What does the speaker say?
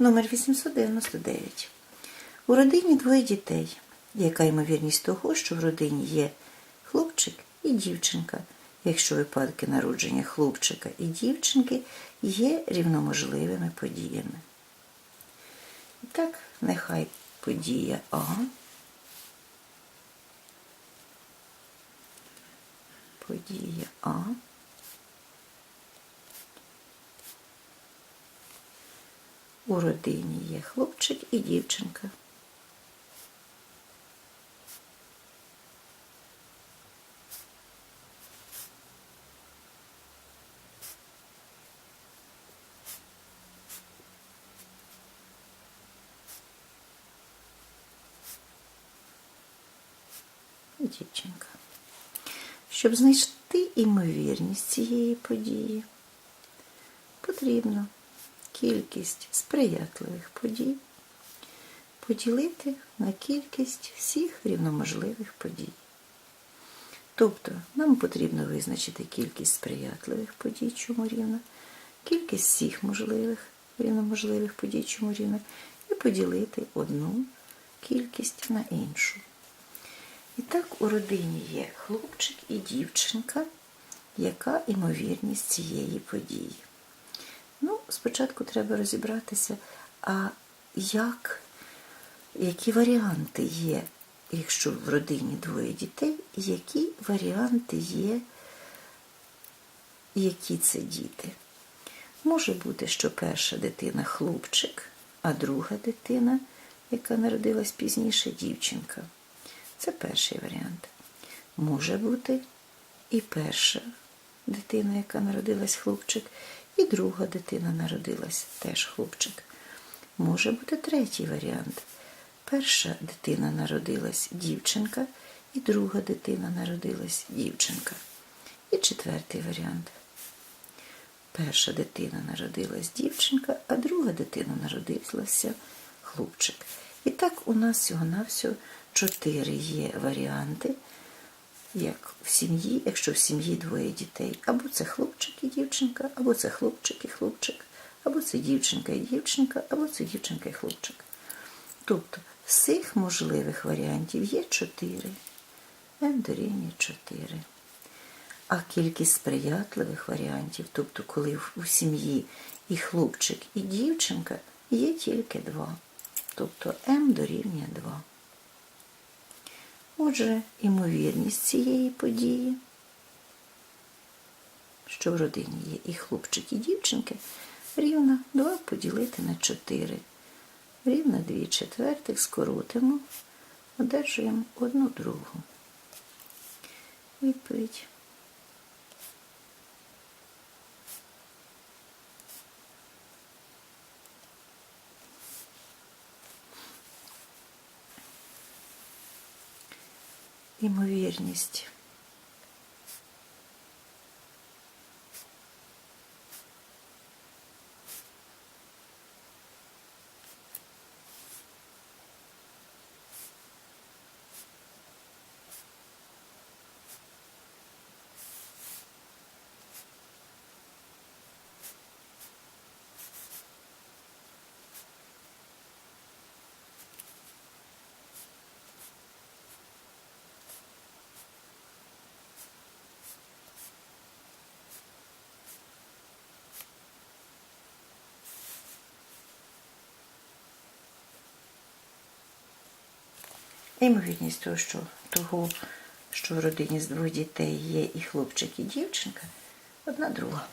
Номер 899. У родині двоє дітей. Яка ймовірність того, що в родині є хлопчик і дівчинка, якщо випадки народження хлопчика і дівчинки є рівноможливими подіями? І так, нехай подія А. Подія А. У родині є хлопчик і дівчинка. Дівчинка. Щоб знайти імовірність цієї події, потрібно кількість сприятливих подій поділити на кількість всіх рівноможливих подій. Тобто нам потрібно визначити кількість сприятливих подій, чому рівна, кількість всіх можливих рівноможливих подій, чому рівна, і поділити одну кількість на іншу. І так у родині є хлопчик і дівчинка, яка імовірність цієї події. Ну, спочатку треба розібратися, а як, які варіанти є, якщо в родині двоє дітей, які варіанти є, які це діти. Може бути, що перша дитина хлопчик, а друга дитина, яка народилась пізніше, дівчинка. Це перший варіант. Може бути і перша дитина, яка народилась хлопчик, і друга дитина народилась теж хлопчик. Може бути третій варіант. Перша дитина народилась дівчинка, і друга дитина народилась дівчинка. І четвертий варіант. Перша дитина народилась дівчинка, а друга дитина народилася хлопчик. І так у нас всього-навсього чотири є варіанти, як в сім'ї, якщо в сім'ї двоє дітей. Або це хлопчик і дівчинка, або це хлопчик і хлопчик, або це дівчинка і дівчинка, або це дівчинка і хлопчик. Тобто з цих можливих варіантів є чотири. М дорівнює 4. А кількість сприятливих варіантів, тобто коли у сім'ї і хлопчик, і дівчинка, є тільки два. Тобто М дорівнює 2. Отже, імовірність цієї події, що в родині є і хлопчик, і дівчинки, рівна 2 поділити на 4. Рівна 2 четвертих скоротимо, одержуємо одну другу. Відповідь. Імовірність. Імовірність того, що того, що в родині з двох дітей є і хлопчик, і дівчинка, одна друга.